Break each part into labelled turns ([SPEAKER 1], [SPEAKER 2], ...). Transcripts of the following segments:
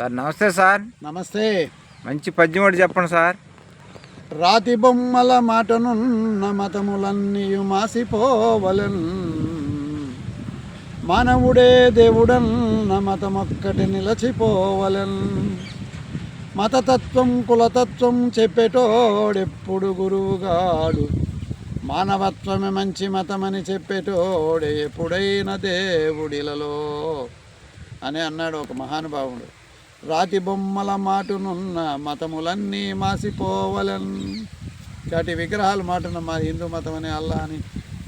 [SPEAKER 1] Sir నమస్తే sir.
[SPEAKER 2] నమస్తే.
[SPEAKER 1] మంచి పద్యం ఒకటి చెప్పండి సార్.
[SPEAKER 2] రాతి బొమ్మల మాటనున్న మతములన్నీ మాసిపోవలెన్. మానవుడే దేవుడన్న మతమొక్కటి నిలచిపోవలెన్. మతతత్వం కులతత్వం చెప్పేటోడెప్పుడు గురువుగాడు. మానవత్వమే మంచి మతమని చెప్పేటోడే ఎప్పుడైనా దేవుడిలలో అని అన్నాడు ఒక మహానుభావుడు. రాతి బొమ్మల మాటునున్న మతములన్నీ మాసిపోవలన్. చాటి విగ్రహాల మాటన మా హిందూ మతం అని అల్లా అని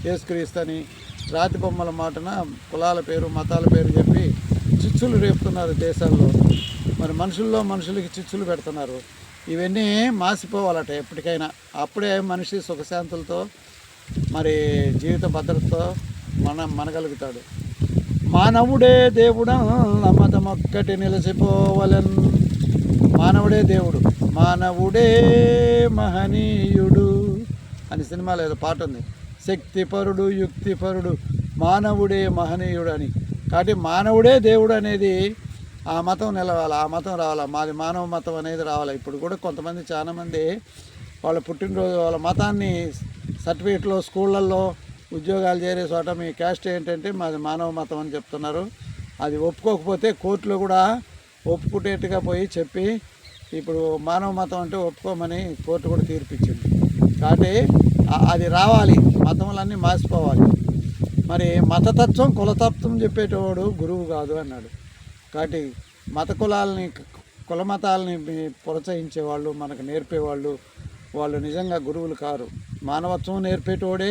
[SPEAKER 2] చేసుక్రీస్తని రాతి బొమ్మల మాటన కులాల పేరు మతాల పేరు చెప్పి చిచ్చులు రేపుతున్నారు దేశాల్లో మరి మనుషుల్లో మనుషులకి చిచ్చులు పెడుతున్నారు. ఇవన్నీ మాసిపోవాలట ఎప్పటికైనా. అప్పుడే మనిషి సుఖశాంతులతో మరి జీవిత భద్రతతో మన మనగలుగుతాడు. మానవుడే దేవుడు మతమొక్కటి నిలిచిపోవలన్ మానవుడే దేవుడు మానవుడే మహనీయుడు అని సినిమాలో ఏదో పాట ఉంది. శక్తిపరుడు యుక్తిపరుడు మానవుడే మహనీయుడు అని. కాబట్టి మానవుడే దేవుడు అనేది ఆ మతం నిలవాలి ఆ మతం రావాలి. మాది మానవ మతం అనేది రావాలి. ఇప్పుడు కూడా కొంతమంది చాలామంది వాళ్ళ పుట్టినరోజు వాళ్ళ మతాన్ని సర్టిఫికేట్లో స్కూళ్ళల్లో ఉద్యోగాలు చేరే చోట మీ క్యాస్ట్ ఏంటంటే మాది మానవ మతం అని చెప్తున్నారు. అది ఒప్పుకోకపోతే కోర్టులో కూడా ఒప్పుకునేట్టుగా పోయి చెప్పి ఇప్పుడు మానవ మతం అంటే ఒప్పుకోమని కోర్టు కూడా తీర్పిచ్చింది. కాబట్టి అది రావాలి. మతములన్నీ మార్చిపోవాలి మరి మతతత్వం కులతత్వం చెప్పేటవాడు గురువు కాదు అన్నాడు. కాబట్టి మత కులాలని కుల మతాలని ప్రోత్సహించేవాళ్ళు మనకు నేర్పేవాళ్ళు వాళ్ళు నిజంగా గురువులు కారు. మానవత్వం నేర్పేటోడే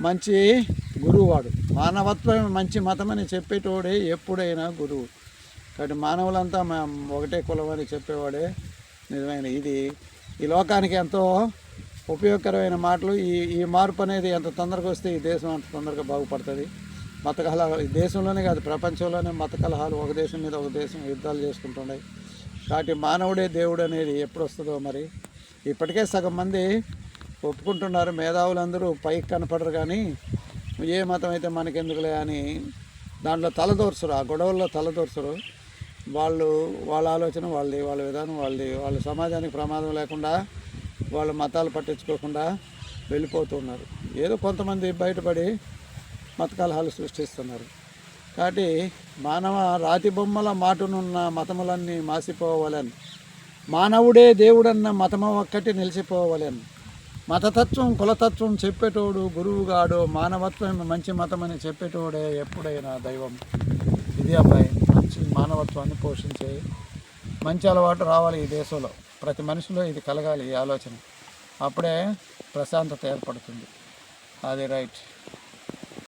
[SPEAKER 2] మంచి గురువువాడు. మానవత్వం మంచి మతం అని చెప్పేటోడే ఎప్పుడైనా గురువు. కాబట్టి మానవులంతా మా- ఒకటే కులం అని చెప్పేవాడే నిజమైన ఇది. ఈ లోకానికి ఎంతో ఉపయోగకరమైన మాటలు ఈ ఈ మార్పు అనేది ఎంత తొందరగా వస్తే ఈ దేశం అంత తొందరగా బాగుపడుతుంది. మత కలహాలు ఈ దేశంలోనే కాదు ప్రపంచంలోనే మత కలహాలు ఒక దేశం మీద ఒక దేశం యుద్ధాలు చేసుకుంటున్నాయి. కాబట్టి మానవుడే దేవుడు అనేది ఎప్పుడు వస్తుందో మరి. ఇప్పటికే సగం మంది ఒప్పుకుంటున్నారు. మేధావులందరూ పైకి కనపడరు కానీ ఏ మతం అయితే మనకెందుకులే అని దాంట్లో తలదోర్చరు. ఆ గొడవల్లో తలదోర్చరు. వాళ్ళు వాళ్ళ ఆలోచన వాళ్ళది వాళ్ళ విధానం వాళ్ళది వాళ్ళ సమాజానికి ప్రమాదం లేకుండా వాళ్ళ మతాలు పట్టించుకోకుండా వెళ్ళిపోతున్నారు ఏదో కొంతమంది బయటపడి మత కలహాలు సృష్టిస్తున్నారు. కాబట్టి మానవ రాతి బొమ్మల మాటునున్న మతములన్నీ మాసిపోవాలని మానవుడే దేవుడన్న మతము ఒక్కటి నిలిచిపోవాలని మతతత్వం కులతత్వం చెప్పేటోడు గురువుగాడు మానవత్వం మంచి మతం అని చెప్పేటోడే ఎప్పుడైనా దైవం. ఇది అబ్బాయి మంచి మానవత్వాన్ని పోషించే మంచి అలవాటు రావాలి ఈ దేశంలో. ప్రతి మనిషిలో ఇది కలగాలి ఈ ఆలోచన. అప్పుడే ప్రశాంతత ఏర్పడుతుంది. అది రైట్.